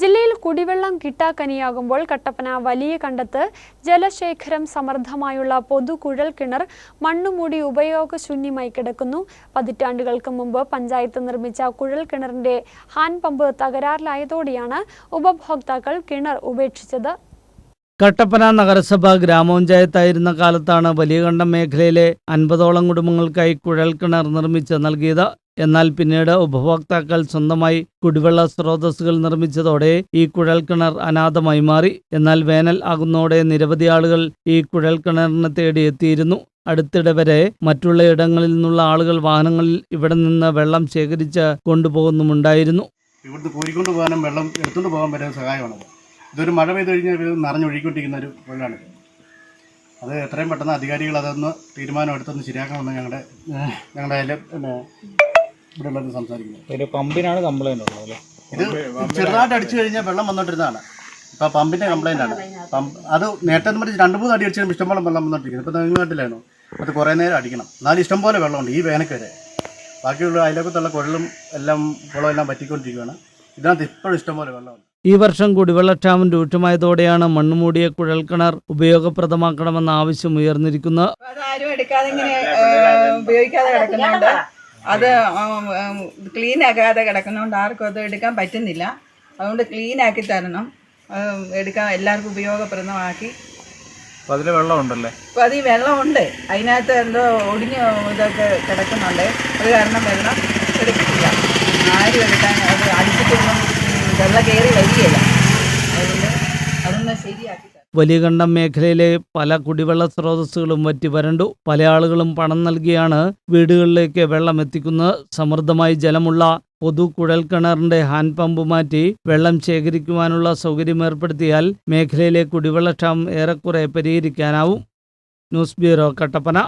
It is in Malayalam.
ജില്ലയിൽ കുടിവെള്ളം കിട്ടാക്കനിയാകുമ്പോൾ കട്ടപ്പന വലിയ കണ്ടത്ത് ജലശേഖരം സമൃദ്ധമായുള്ള പൊതു കുഴൽ കിണർ മണ്ണുമൂടി ഉപയോഗശൂന്യമായി കിടക്കുന്നു. പതിറ്റാണ്ടുകൾക്ക് മുമ്പ് പഞ്ചായത്ത് നിർമ്മിച്ച കുഴൽ കിണറിന്റെ ഹാൻഡ് പമ്പ് തകരാറിലായതോടെയാണ് ഉപഭോക്താക്കൾ കിണർ ഉപേക്ഷിച്ചത്. കട്ടപ്പന നഗരസഭ ഗ്രാമപഞ്ചായത്തായിരുന്ന കാലത്താണ് വലിയകണ്ടം മേഖലയിലെ അൻപതോളം കുടുംബങ്ങൾക്കായി കുഴൽ കിണർ നിർമ്മിച്ച് നൽകിയത്. എന്നാൽ പിന്നീട് ഉപഭോക്താക്കൾ സ്വന്തമായി കുടിവെള്ള സ്രോതസ്സുകൾ നിർമ്മിച്ചതോടെ ഈ കുഴൽക്കിണർ അനാഥമായി മാറി. എന്നാൽ വേനൽ ആകുന്നതോടെ നിരവധി ആളുകൾ ഈ കുഴൽക്കിണറിനെ തേടി എത്തിയിരുന്നു. അടുത്തിടെ വരെ മറ്റുള്ള ഇടങ്ങളിൽ നിന്നുള്ള ആളുകൾ വാഹനങ്ങളിൽ ഇവിടെ നിന്ന് വെള്ളം ശേഖരിച്ച് ഇവിടുന്ന് കോരിക്കൊണ്ട് പോകാനും വെള്ളം എടുത്തുകൊണ്ട് പോകാൻ പറ്റുന്ന സഹായമാണ്. ഇതൊരു മഴ പെയ്ത് കഴിഞ്ഞാൽ ഇത് നിറഞ്ഞൊഴുകിക്കൊണ്ടിരിക്കുന്ന ഒരു വെള്ളമാണ് അത് എത്രയും പെട്ടെന്ന് അധികാരികൾ അതൊന്ന് തീരുമാനം എടുത്തൊന്ന് ശരിയാക്കണമെന്ന് ഞങ്ങളുടെ ഞങ്ങളുടെ പിന്നെ ഇവിടെ ഉള്ളത് സംസാരിക്കുന്നത്. ഒരു പമ്പിനാണ് കംപ്ലൈന്റ് ഉള്ളത് അല്ലേ? ഇത് ചെറുതായിട്ട് അടിച്ചു കഴിഞ്ഞാൽ വെള്ളം വന്നോണ്ടിരുന്നതാണ്. ഇപ്പൊ പമ്പിന്റെ കംപ്ലൈന്റ് ആണ്. പമ്പ് അത് നേരത്തെ പറഞ്ഞ് രണ്ട് മൂന്ന് അടി അടിച്ചാൽ ഇഷ്ടംപോലെ വെള്ളം വന്നോണ്ടിരിക്കുന്നത് ഇപ്പൊ നിങ്ങൾ നാട്ടിലാണോ അത് കുറേ നേരം അടിക്കണം. എന്നാലും ഇഷ്ടംപോലെ വെള്ളമുണ്ട് ഈ വേനൽക്ക് വരെ. ബാക്കിയുള്ള അയലക്കത്തുള്ള കുഴലും എല്ലാം കുളം എല്ലാം പറ്റിക്കൊണ്ടിരിക്കുകയാണ് ഇതിനകത്ത് ഇപ്പോഴും ഇഷ്ടംപോലെ വെള്ളമുണ്ട്. ഈ വർഷം കുടിവെള്ളക്ഷാമം രൂക്ഷമായതോടെയാണ് മണ്ണുമൂടിയ കുഴൽക്കിണർ ഉപയോഗപ്രദമാക്കണമെന്ന ആവശ്യം ഉയർന്നിരിക്കുന്നത് ഉപയോഗിക്കാതെ കിടക്കുന്നുണ്ട്. അത് ക്ലീൻ ആക്കാതെ കിടക്കുന്നതുകൊണ്ട് ആർക്കും അത് എടുക്കാൻ പറ്റുന്നില്ല. അതുകൊണ്ട് ക്ലീൻ ആക്കി തരണം. എടുക്കാൻ എല്ലാവർക്കും ഉപയോഗപ്രദമാക്കി. അപ്പൊ വെള്ളമുണ്ടല്ലേ? വെള്ളം അപ്പോൾ അതിൽ ഈ വെള്ളമുണ്ട്. അതിനകത്ത് എന്തോ ഒടിഞ്ഞ് ഇതൊക്കെ കിടക്കുന്നുണ്ട്. അത് കാരണം വെള്ളം എടുക്കില്ല ആരും എടുക്കാൻ അത് അടിച്ചിട്ടൊന്നും വെള്ളം കയറി വരികയില്ല. അതുകൊണ്ട് അതൊന്ന് ശരിയാക്കി തരണം വലിയകണ്ടം മേഖലയിലെ പല കുടിവെള്ള സ്രോതസ്സുകളും വറ്റി വരണ്ടു. പല ആളുകളും പണം നൽകിയാണ് വീടുകളിലേക്ക് വെള്ളം എത്തിക്കുന്നത്. സമൃദ്ധമായി ജലമുള്ള പൊതു കുഴൽക്കിണറിന്റെ ഹാൻഡ് പമ്പ് മാറ്റി വെള്ളം ശേഖരിക്കുവാനുള്ള സൗകര്യം ഏർപ്പെടുത്തിയാൽ മേഖലയിലെ കുടിവെള്ളക്ഷാമം ഏറെക്കുറെ പരിഹരിക്കാനാവും. News bureau Kattappana.